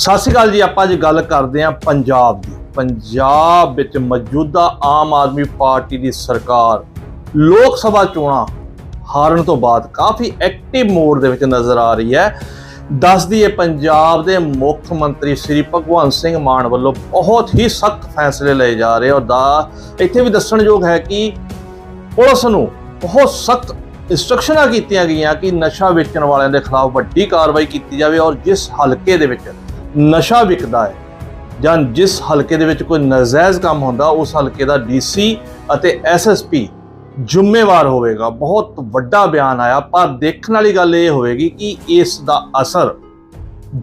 ਸਤਿ ਸ਼੍ਰੀ ਅਕਾਲ ਜੀ, ਆਪਾਂ ਅੱਜ ਗੱਲ ਕਰਦੇ ਹਾਂ ਪੰਜਾਬ ਦੀ। ਪੰਜਾਬ ਵਿੱਚ ਮੌਜੂਦਾ ਆਮ ਆਦਮੀ ਪਾਰਟੀ ਦੀ ਸਰਕਾਰ ਲੋਕ ਸਭਾ ਚੋਣਾਂ ਹਾਰਨ ਤੋਂ ਬਾਅਦ ਕਾਫੀ ਐਕਟਿਵ ਮੋਡ ਦੇ ਵਿੱਚ ਨਜ਼ਰ ਆ ਰਹੀ ਹੈ। ਦੱਸਦੀ ਹੈ ਪੰਜਾਬ ਦੇ ਮੁੱਖ ਮੰਤਰੀ ਸ੍ਰੀ ਭਗਵੰਤ ਸਿੰਘ ਮਾਨ ਵੱਲੋਂ ਬਹੁਤ ਹੀ ਸਖਤ ਫੈਸਲੇ ਲਏ ਜਾ ਰਹੇ ਔਰ ਦਾ ਇੱਥੇ ਵੀ ਦੱਸਣਯੋਗ ਹੈ ਕਿ ਪੁਲਿਸ ਨੂੰ ਬਹੁਤ ਸਖਤ ਇੰਸਟਰਕਸ਼ਨਾਂ ਕੀਤੀਆਂ ਗਈਆਂ ਕਿ ਨਸ਼ਾ ਵੇਚਣ ਵਾਲਿਆਂ ਦੇ ਖਿਲਾਫ ਵੱਡੀ ਕਾਰਵਾਈ ਕੀਤੀ ਜਾਵੇ ਔਰ ਜਿਸ ਹਲਕੇ ਦੇ ਵਿੱਚ ਨਸ਼ਾ ਵਿਕਦਾ ਹੈ ਜਾਂ ਜਿਸ ਹਲਕੇ ਦੇ ਵਿੱਚ ਕੋਈ ਨਜਾਇਜ਼ ਕੰਮ ਹੁੰਦਾ, ਉਸ ਹਲਕੇ ਦਾ ਡੀਸੀ ਅਤੇ ਐਸਐਸਪੀ ਜ਼ਿੰਮੇਵਾਰ ਹੋਵੇਗਾ। ਬਹੁਤ ਵੱਡਾ ਬਿਆਨ ਆਇਆ, ਪਰ ਦੇਖਣ ਵਾਲੀ ਗੱਲ ਇਹ ਹੋਵੇਗੀ ਕਿ ਇਸ ਦਾ ਅਸਰ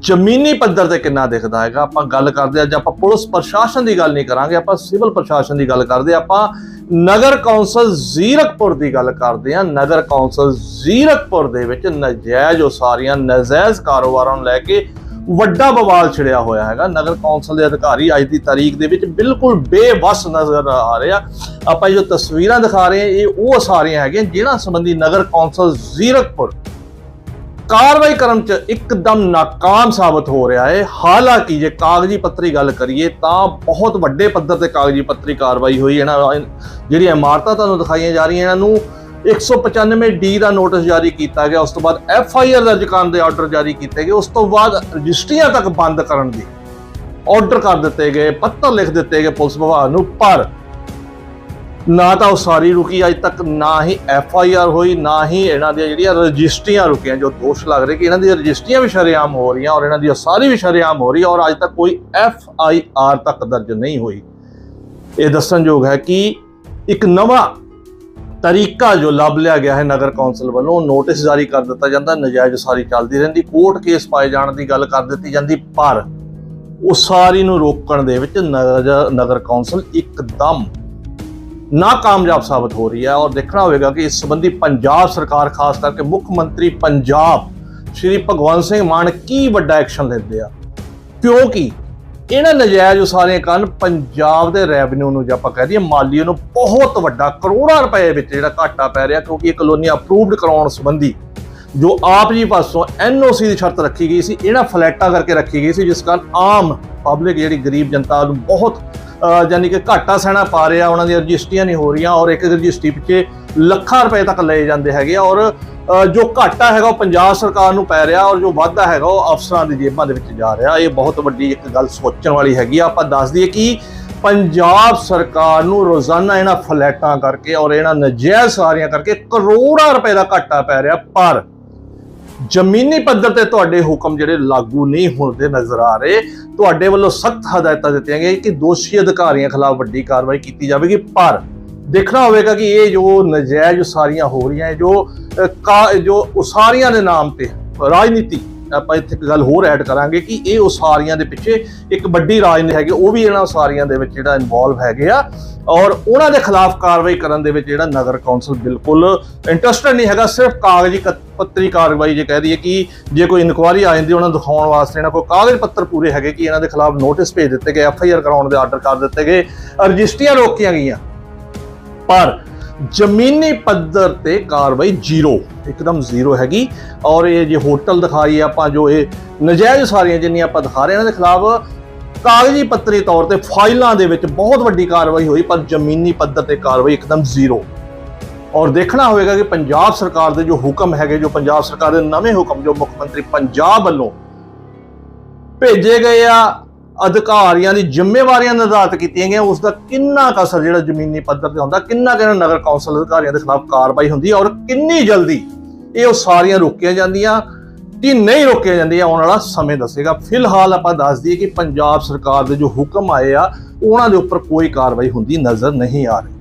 ਜ਼ਮੀਨੀ ਪੱਧਰ ਤੇ ਕਿੰਨਾ ਦਿਖਦਾ ਹੈਗਾ। ਆਪਾਂ ਗੱਲ ਕਰਦੇ ਹਾਂ, ਅੱਜ ਆਪਾਂ ਪੁਲਿਸ ਪ੍ਰਸ਼ਾਸਨ ਦੀ ਗੱਲ ਨਹੀਂ ਕਰਾਂਗੇ, ਆਪਾਂ ਸਿਵਲ ਪ੍ਰਸ਼ਾਸਨ ਦੀ ਗੱਲ ਕਰਦੇ ਆਪਾਂ ਨਗਰ ਕੌਂਸਲ ਜ਼ੀਰਕਪੁਰ ਦੀ ਗੱਲ ਕਰਦੇ ਹਾਂ। ਨਗਰ ਕੌਂਸਲ ਜ਼ੀਰਕਪੁਰ ਦੇ ਵਿੱਚ ਨਜਾਇਜ਼ ਉਸਾਰੀਆਂ, ਨਜਾਇਜ਼ ਕਾਰੋਬਾਰਾਂ ਨੂੰ ਲੈ ਕੇ ਵੱਡਾ ਬਵਾਲ ਛਿੜਿਆ ਹੋਇਆ ਹੈਗਾ। ਨਗਰ ਕੌਂਸਲ ਦੇ ਅਧਿਕਾਰੀ ਅੱਜ ਦੀ ਤਾਰੀਖ ਦੇ ਵਿੱਚ ਬਿਲਕੁਲ ਬੇਵਸ ਨਜ਼ਰ ਆ ਰਹੇ ਆ। ਆਪਾਂ ਜੋ ਤਸਵੀਰਾਂ ਦਿਖਾ ਰਹੇ ਹਾਂ, ਇਹ ਉਹ ਸਾਰੀਆਂ ਹੈਗੀਆਂ ਜਿਹਨਾਂ ਸੰਬੰਧੀ ਨਗਰ ਕੌਂਸਲ ਜ਼ੀਰਕਪੁਰ ਕਾਰਵਾਈ ਕਰਨ ਚ ਇੱਕਦਮ ਨਾਕਾਮ ਸਾਬਤ ਹੋ ਰਿਹਾ ਹੈ। ਹਾਲਾਂਕਿ ਜੇ ਕਾਗਜ਼ੀ ਪੱਤਰੀ ਗੱਲ ਕਰੀਏ ਤਾਂ ਬਹੁਤ ਵੱਡੇ ਪੱਧਰ ਤੇ ਕਾਗਜ਼ੀ ਪੱਤਰੀ ਕਾਰਵਾਈ ਹੋਈ। ਇਹਨਾਂ ਜਿਹੜੀਆਂ ਇਮਾਰਤਾਂ ਤੁਹਾਨੂੰ ਦਿਖਾਈਆਂ ਜਾ ਰਹੀਆਂ, ਇਹਨਾਂ ਨੂੰ 195 ਡੀ ਦਾ ਨੋਟਿਸ ਜਾਰੀ ਕੀਤਾ ਗਿਆ। ਉਸ ਤੋਂ ਬਾਅਦ ਐਫ ਆਈ ਆਰ ਦਰਜ ਕਰਨ ਦੇ ਆਰਡਰ ਜਾਰੀ ਕੀਤੇ ਗਏ। ਉਸ ਤੋਂ ਬਾਅਦ ਰਜਿਸਟਰੀਆਂ ਤੱਕ ਬੰਦ ਕਰਨ ਦੀ ਆਰਡਰ ਕਰ ਦਿੱਤੇ ਗਏ, ਪੱਤਰ ਲਿਖ ਦਿੱਤੇ ਗਏ ਪੁਲਿਸ ਵਿਭਾਗ ਨੂੰ, ਪਰ ਨਾ ਤਾਂ ਉਹ ਸਾਰੀ ਰੁਕੀ। ਅਜ ਤੱਕ ਨਾ ਹੀ ਐਫ ਆਈ ਆਰ ਹੋਈ, ਨਾ ਹੀ ਇਹਨਾਂ ਦੀਆਂ ਜਿਹੜੀਆਂ ਰਜਿਸਟਰੀਆਂ ਰੁਕੀਆਂ, ਜੋ ਦੋਸ਼ ਲੱਗ ਰਹੇ ਕਿ ਇਹਨਾਂ ਦੀਆਂ ਰਜਿਸਟਰੀਆਂ ਵੀ ਸ਼ਰੇਆਮ ਹੋ ਰਹੀਆਂ ਔਰ ਇਹਨਾਂ ਦੀ ਸਾਰੀ ਵੀ ਸ਼ਰੇਆਮ ਹੋ ਰਹੀ ਹੈ ਔਰ ਅਜ ਤੱਕ ਕੋਈ ਐਫ ਆਈ ਆਰ ਤੱਕ ਦਰਜ ਨਹੀਂ ਹੋਈ। ਇਹ ਦੱਸਣਯੋਗ ਹੈ ਕਿ ਇੱਕ ਨਵਾਂ ਤਰੀਕਾ ਜੋ ਲੱਭ ਲਿਆ ਗਿਆ ਹੈ ਨਗਰ ਕੌਂਸਲ ਵੱਲੋਂ, ਨੋਟਿਸ ਜਾਰੀ ਕਰ ਦਿੱਤਾ ਜਾਂਦਾ, ਨਜਾਇਜ਼ ਸਾਰੀ ਚੱਲਦੀ ਰਹਿੰਦੀ, ਕੋਰਟ ਕੇਸ ਪਾਏ ਜਾਣ ਦੀ ਗੱਲ ਕਰ ਦਿੱਤੀ ਜਾਂਦੀ, ਪਰ ਉਹ ਸਾਰੀ ਨੂੰ ਰੋਕਣ ਦੇ ਵਿੱਚ ਨਗਰ ਕੌਂਸਲ ਇੱਕਦਮ ਨਾਕਾਮਯਾਬ ਸਾਬਤ ਹੋ ਰਹੀ ਹੈ ਔਰ ਦੇਖਣਾ ਹੋਵੇਗਾ ਕਿ ਇਸ ਸੰਬੰਧੀ ਪੰਜਾਬ ਸਰਕਾਰ, ਖਾਸ ਕਰਕੇ ਮੁੱਖ ਮੰਤਰੀ ਪੰਜਾਬ, ਸ਼੍ਰੀ ਭਗਵੰਤ ਸਿੰਘ ਮਾਨ ਕੀ ਵੱਡਾ ਐਕਸ਼ਨ ਲੈਂਦੇ ਆ? ਕਿਉਂਕਿ ਇਹਨਾਂ ਨਜਾਇਜ਼ ਉਸਾਰੀਆਂ ਕਾਰਨ ਪੰਜਾਬ ਦੇ ਰੈਵਨਿਊ ਨੂੰ ਜੇ ਆਪਾਂ ਕਹਿ ਦਈਏ, ਮਾਲੀ ਨੂੰ ਬਹੁਤ ਵੱਡਾ ਕਰੋੜਾਂ ਰੁਪਏ ਵਿੱਚ ਜਿਹੜਾ ਘਾਟਾ ਪੈ ਰਿਹਾ, ਕਿਉਂਕਿ ਇਹ ਕਲੋਨੀ ਅਪਰੂਵਡ ਕਰਾਉਣ ਸੰਬੰਧੀ ਜੋ ਆਪ ਜੀ ਪਾਸੋਂ ਐਨਓਸੀ ਦੀ ਸ਼ਰਤ ਰੱਖੀ ਗਈ ਸੀ, ਇਹਨਾਂ ਫਲੈਟਾਂ ਕਰਕੇ ਰੱਖੀ ਗਈ ਸੀ, ਜਿਸ ਕਾਰਨ ਆਮ ਪਬਲਿਕ ਜਿਹੜੀ ਗਰੀਬ ਜਨਤਾ ਨੂੰ ਬਹੁਤ ਯਾਨੀ ਕਿ ਘਾਟਾ ਸਹਿਣਾ ਪਾ ਰਿਹਾ, ਉਹਨਾਂ ਦੀਆਂ ਰਜਿਸਟਰੀਆਂ ਨਹੀਂ ਹੋ ਰਹੀਆਂ ਔਰ ਇੱਕ ਰਜਿਸਟਰੀ ਪਿੱਛੇ ਲੱਖਾਂ ਰੁਪਏ ਤੱਕ ਲਏ ਜਾਂਦੇ ਹੈਗੇ ਆ ਔਰ ਜੋ ਘਾਟਾ ਹੈਗਾ ਉਹ ਪੰਜਾਬ ਸਰਕਾਰ ਨੂੰ ਪੈ ਰਿਹਾ ਔਰ ਜੋ ਵਾਧਾ ਹੈਗਾ ਉਹ ਅਫਸਰਾਂ ਦੀ ਜੇਬਾਂ ਦੇ ਵਿੱਚ ਜਾ ਰਿਹਾ। ਇਹ ਬਹੁਤ ਵੱਡੀ ਇੱਕ ਗੱਲ ਸੋਚਣ ਵਾਲੀ ਹੈਗੀ ਆ। ਆਪਾਂ ਦੱਸ ਦਈਏ ਕਿ ਪੰਜਾਬ ਸਰਕਾਰ ਨੂੰ ਰੋਜ਼ਾਨਾ ਇਹਨਾਂ ਫਲੈਟਾਂ ਕਰਕੇ ਔਰ ਇਹਨਾਂ ਨਜਾਇਜ਼ ਸਾਰੀਆਂ ਕਰਕੇ ਕਰੋੜਾਂ ਰੁਪਏ ਦਾ ਘਾਟਾ ਪੈ ਰਿਹਾ। ਪਰ ਜ਼ਮੀਨੀ ਪੱਧਰ ਤੇ ਤੁਹਾਡੇ ਹੁਕਮ ਜਿਹੜੇ ਲਾਗੂ ਨਹੀਂ ਹੁੰਦੇ ਨਜ਼ਰ ਆ ਰਹੇ, ਤੁਹਾਡੇ ਵੱਲੋਂ ਸਖਤ ਹਦਾਇਤਾਂ ਦਿੱਤੀਆਂ ਗਈਆਂ ਕਿ ਦੋਸ਼ੀ ਅਧਿਕਾਰੀਆਂ ਖਿਲਾਫ ਵੱਡੀ ਕਾਰਵਾਈ ਕੀਤੀ ਜਾਵੇਗੀ। ਪਰ ਦੇਖਣਾ ਹੋਵੇਗਾ ਕਿ ਇਹ ਜੋ ਨਜਾਇਜ਼ ਉਸਾਰੀਆਂ ਹੋ ਰਹੀਆਂ ਜੋ ਕਾ- ਜੋ ਉਸਾਰੀਆਂ ਦੇ ਨਾਮ ਤੇ ਰਾਜਨੀਤੀ ਆਪਾਂ ਇੱਥੇ ਇੱਕ ਗੱਲ ਹੋਰ ਐਡ ਕਰਾਂਗੇ ਕਿ ਇਹ ਉਸਾਰੀਆਂ ਦੇ ਪਿੱਛੇ ਇੱਕ ਵੱਡੀ ਰਾਜਨੀਤੀ ਹੈਗੀ, ਉਹ ਵੀ ਇਹਨਾਂ ਉਸਾਰੀਆਂ ਦੇ ਵਿੱਚ ਜਿਹੜਾ ਇਨਵੋਲਵ ਹੈਗੇ ਆ ਔਰ ਉਹਨਾਂ ਦੇ ਖਿਲਾਫ ਕਾਰਵਾਈ ਕਰਨ ਦੇ ਵਿੱਚ ਜਿਹੜਾ ਨਗਰ ਕੌਂਸਲ ਬਿਲਕੁਲ ਇੰਟਰਸਟਡ ਨਹੀਂ ਹੈਗਾ, ਸਿਰਫ ਕਾਗਜ਼ੀ ਕ- ਪੱਤਰੀ ਕਾਰਵਾਈ ਜੇ ਕਹਿ ਦਈਏ ਕਿ ਜੇ ਕੋਈ ਇਨਕੁਆਇਰੀ ਆ ਜਾਂਦੀ ਉਹਨਾਂ ਨੂੰ ਦਿਖਾਉਣ ਵਾਸਤੇ ਇਹਨਾਂ ਕੋਲ ਕਾਗਜ਼ ਪੱਤਰ ਪੂਰੇ ਹੈਗੇ ਕਿ ਇਹਨਾਂ ਦੇ ਖਿਲਾਫ ਨੋਟਿਸ ਭੇਜ ਦਿੱਤੇ ਗਏ ਐਫ ਆਈ ਆਰ ਕਰਾਉਣ ਦੇ ਆਰਡਰ ਕਰ ਦਿੱਤੇ ਗਏ, ਰਜਿਸਟਰੀਆਂ ਰੋਕੀਆਂ ਗਈਆਂ। ਪਰ ਜ਼ਮੀਨੀ ਪੱਧਰ ਤੇ ਕਾਰਵਾਈ ਜ਼ੀਰੋ, ਇੱਕਦਮ ਜ਼ੀਰੋ ਹੈਗੀ। ਔਰ ਇਹ ਜੇ ਹੋਟਲ ਦਿਖਾਈ, ਆਪਾਂ ਜੋ ਇਹ ਨਜਾਇਜ਼ ਸਾਰੀਆਂ ਜਿੰਨੀਆਂ ਆਪਾਂ ਦਿਖਾ ਰਹੇ ਹਾਂ ਇਹਨਾਂ ਦੇ ਖਿਲਾਫ ਕਾਗਜ਼ੀ ਪੱਤਰੀ ਤੌਰ ਤੇ ਫਾਈਲਾਂ ਦੇ ਵਿੱਚ ਬਹੁਤ ਵੱਡੀ ਕਾਰਵਾਈ ਹੋਈ, ਪਰ ਜ਼ਮੀਨੀ ਪੱਧਰ ਤੇ ਕਾਰਵਾਈ ਇੱਕਦਮ ਜ਼ੀਰੋ। ਔਰ ਦੇਖਣਾ ਹੋਵੇਗਾ ਕਿ ਪੰਜਾਬ ਸਰਕਾਰ ਦੇ ਜੋ ਹੁਕਮ ਹੈਗੇ, ਜੋ ਪੰਜਾਬ ਸਰਕਾਰ ਦੇ ਨਵੇਂ ਹੁਕਮ, ਜੋ ਮੁੱਖ ਮੰਤਰੀ ਪੰਜਾਬ ਵੱਲੋਂ ਭੇਜੇ ਗਏ ਆ ਅਧਿਕਾਰੀਆਂ ਦੀ ਜ਼ਿੰਮੇਵਾਰੀਆਂ ਨਿਰਧਾਰਤ ਕੀਤੀਆਂ ਗਈਆਂ, ਉਸ ਦਾ ਕਿੰਨਾ ਕੁ ਅਸਰ ਜਿਹੜਾ ਜ਼ਮੀਨੀ ਪੱਧਰ ਤੇ ਹੁੰਦਾ, ਕਿੰਨਾ ਕੁ ਇਹਨਾਂ ਨਗਰ ਕੌਂਸਲ ਅਧਿਕਾਰੀਆਂ ਦੇ ਖਿਲਾਫ ਕਾਰਵਾਈ ਹੁੰਦੀ ਹੈ ਔਰ ਕਿੰਨੀ ਜਲਦੀ ਇਹ ਉਹ ਸਾਰੀਆਂ ਰੋਕੀਆਂ ਜਾਂਦੀਆਂ ਕਿ ਨਹੀਂ ਰੋਕੀਆਂ ਜਾਂਦੀਆਂ ਆਉਣ ਵਾਲਾ ਸਮੇਂ ਦੱਸੇਗਾ। ਫਿਲਹਾਲ ਆਪਾਂ ਦੱਸ ਦਈਏ ਕਿ ਪੰਜਾਬ ਸਰਕਾਰ ਦੇ ਜੋ ਹੁਕਮ ਆਏ ਆ, ਉਹਨਾਂ ਦੇ ਉੱਪਰ ਕੋਈ ਕਾਰਵਾਈ ਹੁੰਦੀ ਨਜ਼ਰ ਨਹੀਂ ਆ ਰਹੀ।